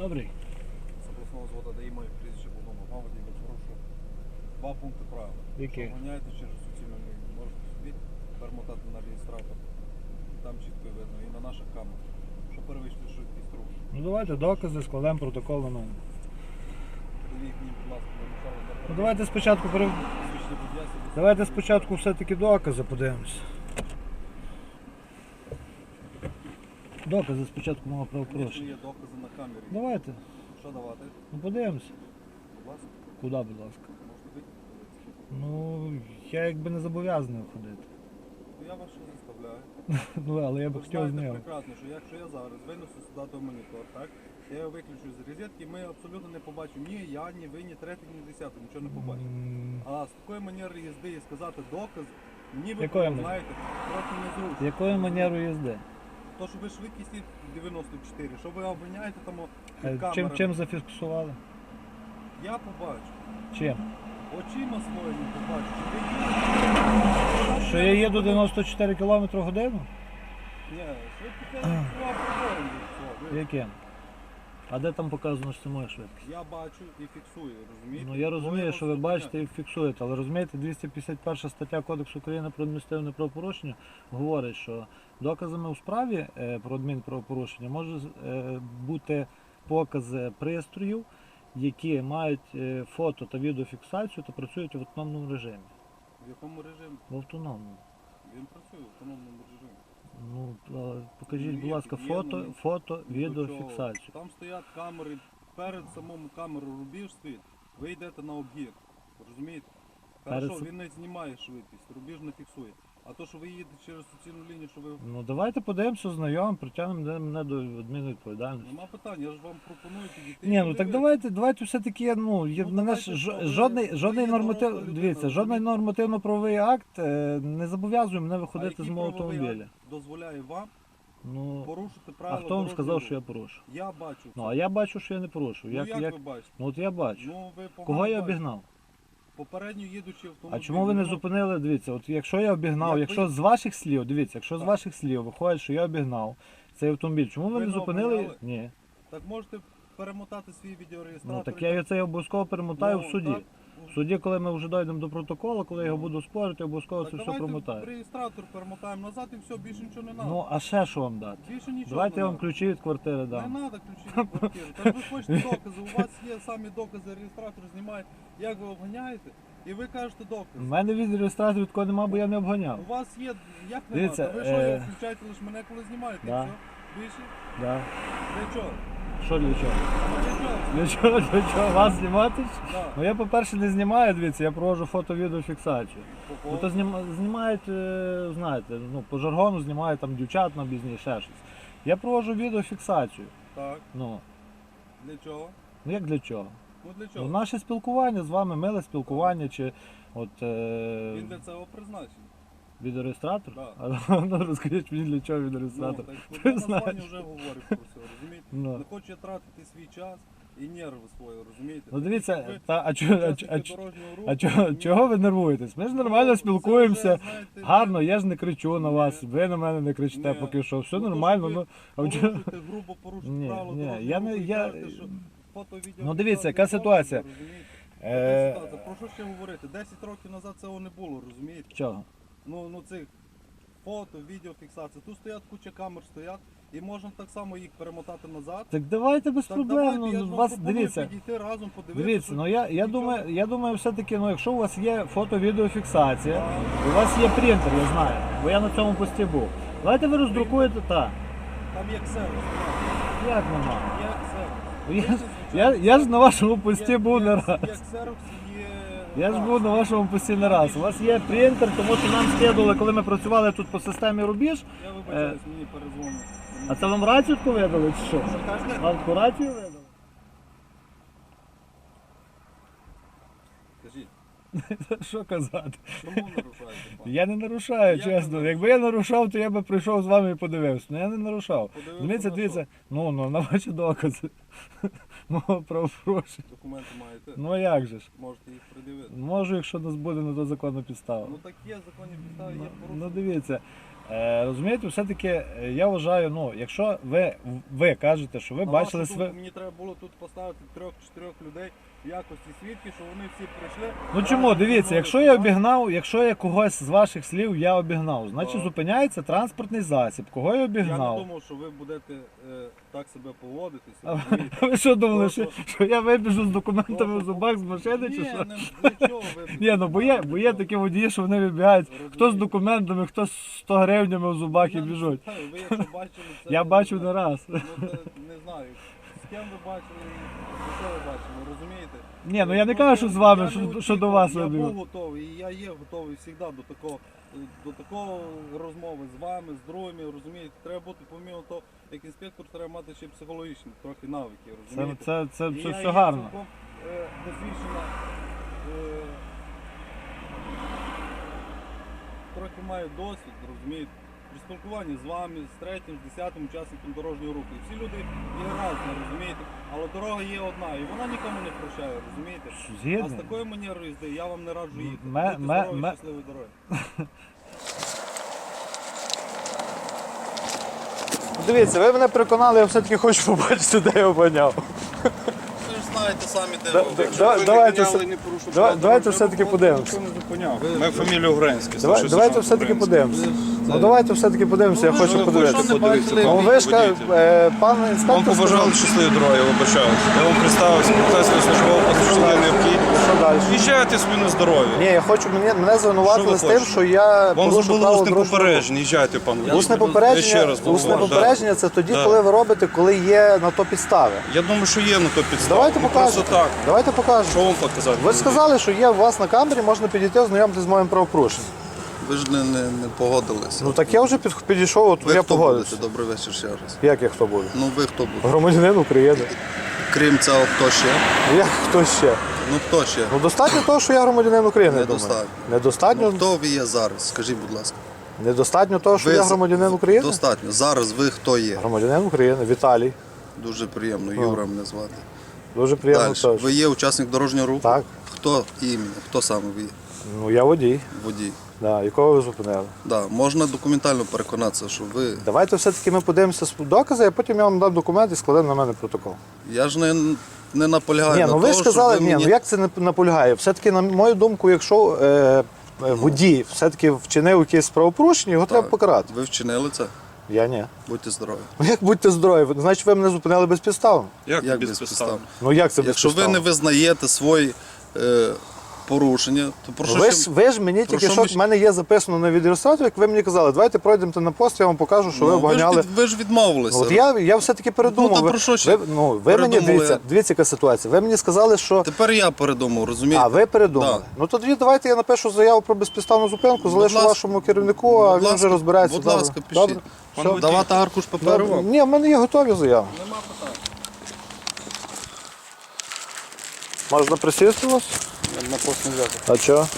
Добрий. з обласного зводу ДАІ моє прізвище Богдана Маводі, ви порушу два пункти правил. Які? Що через суцільну лінію, можете собі перемотати на реєстратор. Там чітко видно і на наших камерах, що перевищили швидкість руху. Ну давайте докази, складемо протокол на мене. Мені, будь ласка, начало Ну давайте спочатку пере... Давайте спочатку все-таки докази подивимось. Докази спочатку мого правопорушення. є докази на камері. Давайте, Що давати? ну подивимось. Будь ласка, Куди, будь ласка? можете. Ну, я якби не зобов'язаний ходити. Ну, Я вас ще заставляю. Ну, але я би Ви хотів з знаєте ним. прекрасно, що якщо я зараз винесу сюди той монітор, так? Я його виключу з розетки, ми абсолютно не побачимо ні я, ні ви, ні третій, ні десятий, нічого не побачимо. М, А з такої манери їзди і сказати доказ, ніби Якої ви манери? знаєте, трохи незручно. Якою манерою їзди? То, що ви швидкість 94, що ви обганяєте там о, Е, під Чим, камерами. чим зафіксували? Я побачу. Чим? Очима своїми побачу, що ви їдете. Що я їду 94 км в годину? Ні, таке від цього. Яким? А де там показано, що це моя швидкість? Я бачу і фіксую, розумієте? Ну я розумію, що ви бачите і фіксуєте, але розумієте, 251 стаття Кодексу України про адміністративне правопорушення говорить, що доказами у справі е, про адмінправопорушення може е, бути покази пристроїв, які мають е, фото та відеофіксацію та працюють в автономному режимі. В якому режимі? В автономному. Він працює в автономному режимі. Ну, покажіть, будь ласка, фото, фото, відеофіксацію. Там стоять камери, перед самому камеру рубіж стоїть, ви йдете на об'єкт. Розумієте? Перед Хорошо, він не знімає швидкість, рубіж не фіксує. А то, що ви їдете через суцільну лінію, що ви. Ну давайте подивимося, знайомимо, притягнемо мене до адмінвідповідальності. Нема питань, я ж вам пропоную підійти. Ні, ну так подивитися. давайте, давайте все-таки, ну, є, Ну, мене ж давайте жо- жодний, ви жодний є доросла людина, дивіться, жодний розумієте? нормативно-правовий акт е, не зобов'язує мене виходити який з мого правовий автомобіля. акт дозволяє вам Ну, порушити а правила. хто вам дорожнього сказав, що я руху? порушу? Я бачу. Ну, а я бачу, що я не порушу. Ну, Як, як, як... ви бачите? Ну, от я bачу. Ну, ви погано Кого я бачите. обігнав? Попередньо їдучи автомобіль. А чому ви не ну, зупинили? Дивіться, от якщо я обігнав, Як ви- якщо з ваших слів, дивіться, якщо з Так. ваших слів виходить, що я обігнав цей автомобіль, чому ви Ви не не зупинили? обганяли? Ні. Так можете перемотати свій відеореєстратор. Ну так я це обов'язково перемотаю Ну, в суді. так. В суді, коли ми вже дійдемо до протоколу, коли я його буду спорити, обов'язково це все промотаю. реєстратор перемотаємо назад і все, більше нічого не треба. Ну, а ще що вам дати? більше нічого Давайте не я вам ключі від квартири Не треба ключі від квартири. Та ж ви хочете докази, у вас є самі докази, реєстратор знімає, як ви обганяєте, і ви кажете У докази. мене від реєстраторів такого нема, бо я не обганяв. У вас є, як не Дивіться, Ви що, е, його включаєте лише мене, коли знімаєте, да. все? Більше? Да. Для чого? Що для чого? Для чого? Для чого? Вас знімати? Ну я, по-перше, не знімаю, дивіться, я проводжу фото-відеофіксацію. Ну то знім- знімають, е, знаєте, ну по жаргону знімають там дівчат на бізні, ще щось. Я проводжу відеофіксацію. Так, Ну, для чого? ну як для чого? Ну для Ну, чого? наше спілкування з вами, миле спілкування, чи от е, Він для цього призначений. Відеореєстратор? Да. А, ну розкажіть мені для чого Ну, так, ну, я названня знаєш. вже говорив про все, розумієте? Ну. Не хочу я тратити свій час і нерви свої, розумієте? Ну дивіться, Ви та, а, чого, а, а, а чого, чого ви нервуєтесь? Ми ж нормально Ну, спілкуємося. Гарно, я ж не кричу на вас, ви на мене не кричите Ні. поки що. Все Ну, нормально. Ну, а грубо порушуєте Ні, правила ні, я не- я- кажете, що фото, відео, Ну, дивіться, яка? Е, Яка ситуація? Про що ще говорити? 10 років назад цього не було, розумієте? Чого? Ну, ну цих фото, відеофіксація. Тут стоять куча камер стоять, і можна так само їх перемотати назад. Так давайте без Так проблем. давайте, я Ну, вас дивіться. підійти разом, подивитися. Дивіться, ну я, я думаю, я думаю, все-таки, ну якщо у вас є фото-відеофіксація, у вас є принтер, я знаю, бо я на цьому пості був. Давайте ви роздрукуєте так. Там є ксерокс, Як нема? є ксерокс. Ну, Я, я, я ж на вашому пості був є- раз. Є ксерокс. Я ж був на вашому пості не раз. У вас є принтер, тому що нам скидали, коли ми працювали тут по системі рубіж. Я вибачаюсь, мені перезвонить. Е, А це вам рацію таку видали чи що? Вам таку рацію видали? Кажіть, Що казати? чому нарушаєте, пан? Я не нарушаю, чесно. Якби я нарушав, то я би прийшов з вами і подивився. Ну я не нарушав. Подивився Дивіться, на дивіться, ну, ну на ваші докази. Мого правопорушення. Документи маєте, Ну а як же ж? можете їх придивити. Можу, якщо нас буде на то законна підстава. Ну так є законні підстави, є Ну, порушення. ну дивіться, е, розумієте, все-таки е, я вважаю, ну, якщо ви, ви кажете, що ви бачили своє. Мені треба було тут поставити трьох-чотирьох людей в якості свідків, що вони всі прийшли. Ну чому, дивіться, якщо я обігнав, якщо я когось з ваших слів я обігнав, значить Так. зупиняється транспортний засіб. Кого я Я не обігнав? думав, що ви будете е, так себе поводитися. А розумієте? ви що думали, що, що я вибіжу з документами в зубах з машини чи Ні, що? не, нічого ви. Ні, ну бо є, бо є такі водії, що вони вибігають, хто з документами, хто з 100 гривнями в зубах і Я не біжуть. знаю, Ви якщо бачили це. Я ну, бачив не раз. Ну, це не знаю. Ким ви бачили і що ви бачили, розумієте? Ні, ну я не кажу, що з вами, що, не що до очікував, вас Я вибігу. був готовий, і я є готовий завжди до такого, до такого розмови з вами, з другими, розумієте? Треба бути, помимо того, як інспектор, треба мати ще психологічні трохи навики, Це, розумієте? це, це, І це я все є гарно. цілком, е, досвідчена, е, трохи маю досвід, розумієте? При спілкуванні з вами, з третім, з десятим учасником дорожнього руху. І всі люди є разні, розумієте? Але дорога є одна, і вона нікому не прощає, розумієте? А з такою манерою їзди я вам не раджу їхати. Ме- Будьте ме- здорові, ме- щасливої дороги. Дивіться, ви мене переконали, я все-таки хочу побачити, де я обганяв. Ви ж знаєте самі, де Да- ви. да- да- давайте все- правил давайте все-таки подивимося. Ми фамілію Гренський. Давай, давайте все-таки подивимося. Ну давайте все-таки подивимося, я Ну, хочу подивитися. Ну ви ж ка- е, пан Вам інспектор побажали сказав, щасливої дороги, я вибачаюсь. Я вам представився, патрульний необхідність. що далі. Їжджайте собі на здоров'я. Ні, я хочу, мене, мене звинуватили ви з тим, хочете? що я Вам порушив зробили право усне дорожнього руху. попередження, їжджайте, пан. водій. Усне Я ще попередження, раз усне говорю, да. попередження це тоді, Да. коли ви робите, коли є на то підстави. Я думаю, що є на то підстава. Давайте Ну, покажемо. Просто так. Давайте покажемо. Що вам показати? Ви сказали, що є у вас на камері, можна підійти ознайомитися з моїм правопорушенням. Ви ж не, не, не погодилися. Ну так я вже під, підійшов, от ви я хто погодився. будете? Добрий вечір ще раз. Як я хто буде? Ну ви хто будете? Громадянин України. Крім цього, хто ще? Як хто ще? Ну хто ще? Ну достатньо того, що я громадянин України. я думаю. Недостатньо. Недостатньо. Ну, хто ви є зараз? Скажіть, будь ласка. Недостатньо того, що Ви я з- громадянин України. Достатньо. Зараз ви хто є? Громадянин України, Віталій. Дуже приємно, Юра мене звати. Дуже приємно Далі. теж. Ви є учасник дорожнього руху? Так. Хто іменно? Хто саме ви? Ну я водій. Водій. Да, якого ви зупинили? Да. Можна документально переконатися, що ви. Давайте все-таки ми подивимося з- докази, а потім я вам дам документ і складемо на мене протокол. Я ж не, не наполягаю. Ні, на ну ви того, сказали, щоб ви ні, мені... ну як це не наполягає? Все-таки, на мою думку, якщо е, е, водій все-таки вчинив якесь правопорушення, його треба Так. покарати. Ви вчинили це? Я ні. Будьте здорові. Ну як будьте здорові, значить ви мене зупинили безпідставно. Як, Як без без підстав? Ну як це Якщо ви безпідставно? не визнаєте свої е, порушення, то прошу ви, ще- ж, ви ж мені Про тільки що що ми в мене є записано на відеореєстраторі, як ви мені казали, давайте пройдемо на пост, я вам покажу, що ви Ну, ви, ж обганяли. від, ви ж відмовилися. От я, я все-таки передумав. Ну, та ви, про що ще ви, ну, ви мені передумали? дивіться, дивіться, яка ситуація. Ви мені сказали, що. Тепер я передумав, розумієте? А, ви передумали. Да. Ну тоді давайте я напишу заяву про безпідставну зупинку, залишу ласка. вашому керівнику, а Будь він ласка, вже розбирається. будь Добре. ласка, пишіть. Добре. Все. водій. Давати аркуш паперу вам? Ні, в мене є готові заяви. Нема питань. Можна присісти у вас? На пост не взяти. А чого?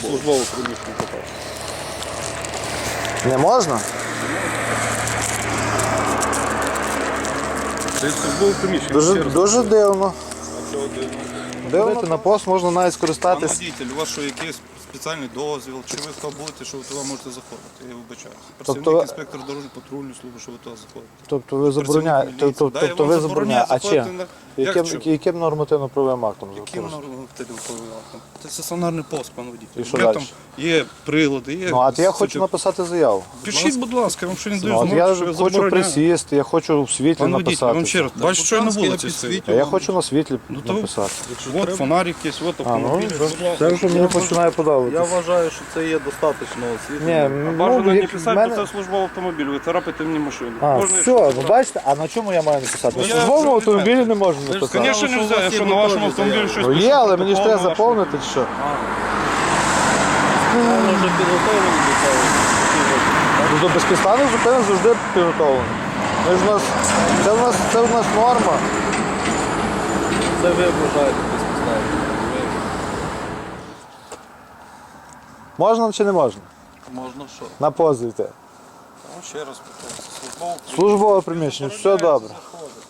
Службову приміщення попав. Не можна? Це службове приміщення. Дуже, дуже дивно. А чого дивно? Дивно, на пост можна навіть Пан скористатись. водитель, у вас що якийсь спеціальний дозвіл, чи ви хто будете, що ви туди можете заходити? Я вибачаюся. Працівник Тобто- інспектор дорожньої патрульної служби, що ви туди заходите. Тобто ви забороняєте. Працівник Тобто, міліції. Да, я тобто вам ви забороняю забороняєте. А заходити чим? на- Як Яким, чим? яким нормативно-правовим актом Яким законодавством? нормативним повинен? Це стаціонарний пост, пан водитель. І що далі? там є прилади, є. Ну, а я хочу написати заяву. Пишіть, будь ласка, я вам що не даю Ну, от змогу, я що я хочу забороняю. присісти, я хочу в світлі Пан водитель, я вам написати. ще раз, бачу, що я на вулиці стою. А я хочу на світлі Ну, то- написати. От фонарик є, от А, ну, автомобіль. будь ласка. це вже мені починає Я подобатися. вважаю, що це є достатньо Ні, освітлення. ну, Бажано не як писати, мене- бо це службовий автомобіль, ви царапите мені машину. А, Можна, все, ну бачите, а на чому я маю написати? На Ну, я службовому автомобілі не можу ж написати. Звісно, що не знаю, є на вашому автомобілі щось Ну є, пише але мені ж протокол треба заповнити чи що. Вони вже підготовлені до цього. Ну, до безпідставних зупинок завжди підготовлено. Ми ж у нас, це в нас, це в нас норма. Це ви вважаєте безпідставно. Можна чи не можна? Можна що? На позов йти. Ну, ще раз повторюю, це службове Службове приміщення, все добре. Заходить.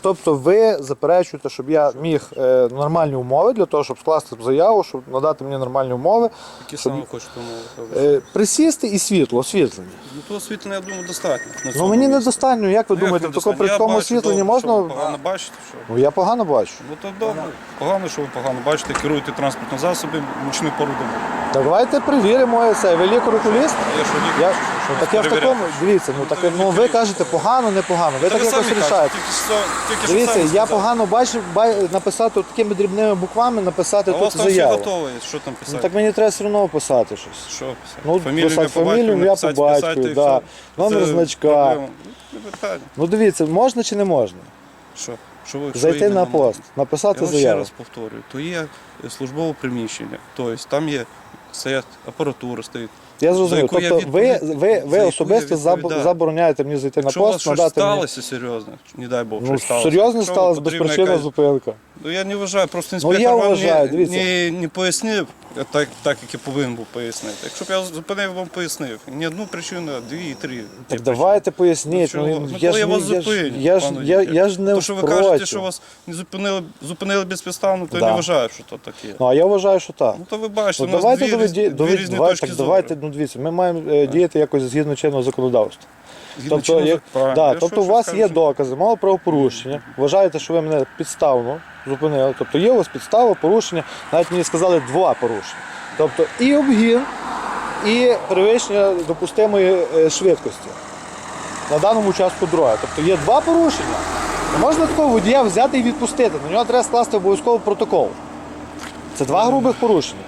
Тобто ви заперечуєте, щоб я міг е, нормальні умови для того, щоб скласти заяву, щоб надати мені нормальні умови, Які Щоб- саме хочете умови? е, присісти і світло, освітлення. Ну то освітлення, я думаю, достатньо. на Ну мені місці. недостатньо, як ви Ну, як думаєте, в недостатньо? такому при Я такому бачу освітленні добре, що ви можна. Погано бачите, що? Ну я погано бачу. Ну то добре. Погано, що ви погано бачите, керуєте транспортним засобом нічну пору доби. Давайте перевіримо це. Ви лікар-окуліст? Я що лікар, Я, чи що? Що ну, так я в перевіряти? такому, дивіться, ну, так, ну ви кажете погано, непогано. Ви Та так ви якось самі кажете, рішаєте. Тільки що, тільки що Дивіться, самі я погано бачив бай- написати такими дрібними буквами, написати А у вас там все заяву. готове, що там писати? Ну так мені треба все одно писати щось. Що писати? Ну, писати фамілію, ім'я по батькові, да. Номер значка. Не питання. Ну дивіться, можна чи не можна? Що? Що ви, що Зайти іменно на можна? пост, Я написати вам ще заяву. раз повторюю, то є службове приміщення, тобто там є стоять апаратура стоїть. Я зрозумів. яку я Тобто ви, відповідь- ви, за ви яку особисто я заб- відповідаю. забороняєте мені зайти на Якщо у вас пост, щось надати мені. сталося серйозно, не дай Бог, Ну, щось сталося. серйозно Якщо сталося потрібна безпричинна якась- зупинка. Ну я не вважаю, просто Ну, інспектор я вам вважаю, не, дивіться. не, не пояснив так, так, як я повинен був пояснити. Якщо б я зупинив, вам пояснив. Не одну причину, а дві, три. Так давайте поясніть. Ну, Ну. Ну, я, коли ж, я не- вас я, ж, зупиню, я, ж, пане я, лікар. я ж не То, що ви кажете, що вас не зупинили, зупинили безпідставно, то Да. я не вважаю, що то таке. Ну, а я вважаю, що так. Ну то ви бачите, Ну, у нас давайте дві, доведі, різні- дві доведі, різні давай- точки так, зору. давайте, ну дивіться, ми маємо е, діяти якось згідно чинного законодавства. Згідно Тобто, чинного як, закону. да, тобто у вас є докази мого правопорушення. Вважаєте, що ви мене підставно зупинили. Тобто є у вас підстава, порушення, навіть мені сказали два порушення. Тобто і обгін, і перевищення допустимої е, швидкості на даному участку дороги. Тобто є два порушення. Можна такого водія взяти і відпустити. На нього треба скласти обов'язково протокол. Це два грубих порушення.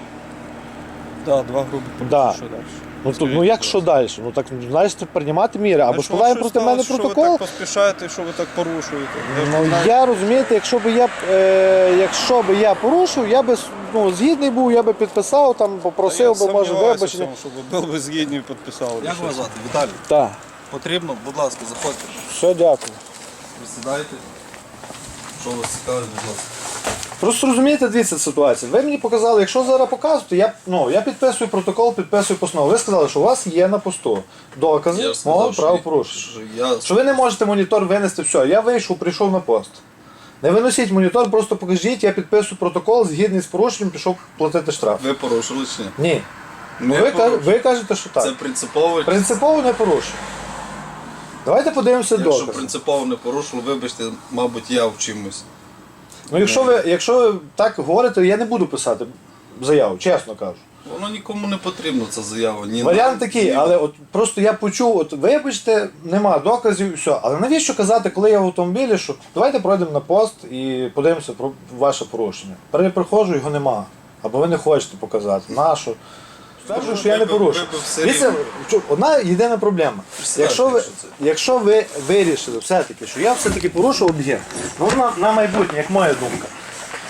Да, два групи. Да. Що далі? Ну, то, ну як що далі? Ну так знаєш, це приймати міри. Або складає що проти мене сталося, протокол. Що ви так поспішаєте, що ви так порушуєте? Я ж не Ну знаю. я розумієте, якщо би я е, якщо би я порушив, я би ну, згідний був, я би підписав, там попросив би, може, сумніваюся в вибачення. цьому, Щоб ви були згідні і підписали. Як щось. вас звати? Віталій. Так, Потрібно, будь ласка, заходьте. все дякую. Присідайте. Що вас цікавить, будь ласка. Просто розумієте, дивіться ситуацію. Ви мені показали, якщо зараз показувати, я, ну, я підписую протокол, підписую постанову. Ви сказали, що у вас є на посту докази мого правопорушення. що я Що ви не можете монітор винести, все, я вийшов, прийшов на пост. Не виносіть монітор, просто покажіть, я підписую протокол, згідний з порушенням, пішов платити штраф. ви порушили чи ні? Ні. Не ви, порушили. ви кажете, що так. Це принципово. Принципово не порушую. Давайте подивимося Якщо докази. принципово не порушили, вибачте, мабуть, я в чимось. Ну, якщо ви, якщо ви так говорите, я не буду писати заяву, чесно кажу. Воно нікому не потрібно, ця заява. Ні Варіант нам, такий, ні але от просто я почув, от вибачте, нема доказів, і все. Але навіщо казати, коли я в автомобілі, що давайте пройдемо на пост і подивимося про ваше порушення. При приходжу, його нема. Або ви не хочете показати. Нашу. Стверджую, що я не порушу. Дивіться, одна єдина проблема. Якщо ви, якщо ви вирішили все-таки, що я все-таки порушив об'єкт, ну на, на майбутнє, як моя думка,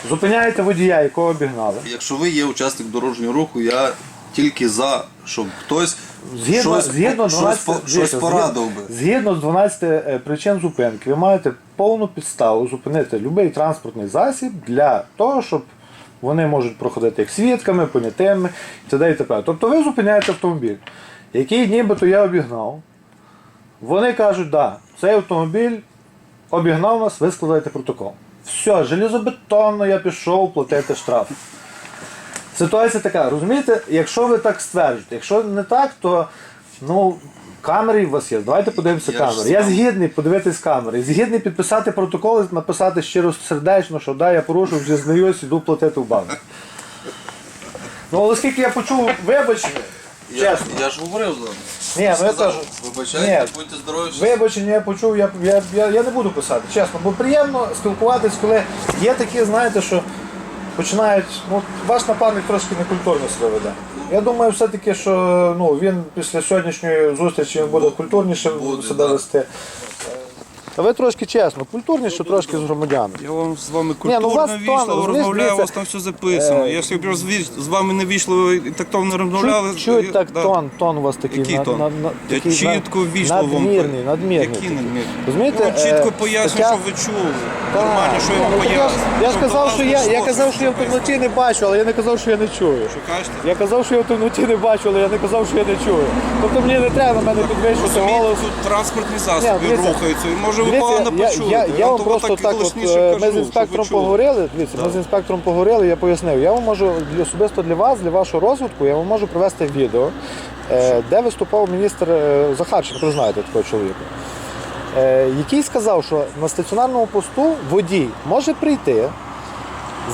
зупиняєте водія, якого обігнали. Якщо ви є учасник дорожнього руху, я тільки за, щоб хтось Згідно, щось, згідно, щось, 12, по- дивіться, щось порадив би. згідно, згідно з 12 е, причин зупинки, ви маєте повну підставу зупинити будь-який транспортний засіб для того, щоб вони можуть проходити як свідками, понятими і т.д. і т.п. Тобто ви зупиняєте автомобіль, який нібито я обігнав. Вони кажуть, да, цей автомобіль обігнав нас, ви складаєте протокол. Все, железобетонно я пішов платити штраф. Ситуація така, розумієте, якщо ви так стверджуєте, якщо не так, то ну, камери у вас є. Давайте подивимося Я камери. ж Я сам. згідний подивитись камери. Згідний підписати протокол, написати щиро сердечно, що да, я порушив, зізнаюсь, іду платити в банк. Ну, але оскільки я почув вибачення, Я, чесно. я ж говорив з вами. Ні, ну я Сказав, Вибачайте, ні. будьте здорові. Вибачення я почув, я, я, я, я не буду писати, чесно, бо приємно спілкуватись, коли є такі, знаєте, що починають. Ну, ваш напарник трошки некультурно себе веде. Я думаю, все-таки, що ну, він після сьогоднішньої зустрічі він буде культурніше Буде, себе вести. А ви трошки чесно, культурніше трошки з громадянами. Я вам з вами Ні, ну, у вас культурно вічливо розмовляю, у вас там все записано. е, Якщо б розві- з вами не вічливо і тактовно розмовляли, Чуть, чуть так да. тон, тон у вас такий, Який тон? Я такий чітко на- вам. надмірний, надмірний. Який надмірний? Розумієте, Я вам чітко е, поясню, стаття- що ви чули. Нормально, що я вам ну, так я ж- поясню. Я ж казав, що я, я казав, що я в темноті не бачу, але я не казав, що я не чую. Кажете? Я казав, що я в темноті не бачу, але я не казав, що я не чую. Тобто мені не треба на мене підвищувати Розумієте, голос. тут транспортні Ні, засоби дивіться. рухаються. І може ви Дивіться, почули. я, я, я вам просто так от, е, ми з інспектором поговорили. Дивіться, ми з інспектором поговорили, я пояснив. Я вам можу особисто для вас, для вашого розвитку, я вам можу привести відео, е, де виступав міністр е, Захарченко, ви знаєте такого чоловіка. Який сказав, що на стаціонарному посту водій може прийти,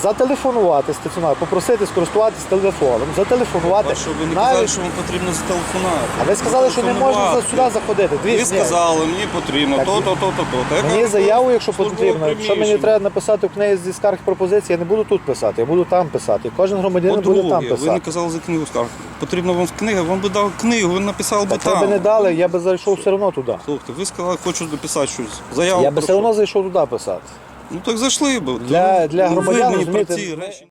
зателефонувати стаціонар, попросити скористуватися телефоном, зателефонувати. Що ви не навіть- казали, що вам потрібно зателефонувати? А ви сказали, що не можна за- сюди заходити. Ви Дивіться, ні. сказали, мені потрібно Так, то, то, то, то, то. Я Мені заяву, якщо службове потрібно. Якщо мені приміщення. треба написати в книгі зі скарг пропозицій, я не буду тут писати, я буду там писати. І Кожен громадянин буде там По-друге, ви не писати. казали за книгу скарг. Потрібна вам книга, вам би дав книгу, ви написали би Так ви там. б не дали, я би зайшов все одно туди. Слухайте, ви сказали, хочу написати щось. Заяву Я би все одно зайшов туди писати. Ну так зайшли б. Для- Ну, для громадян, мені про розумієте, речі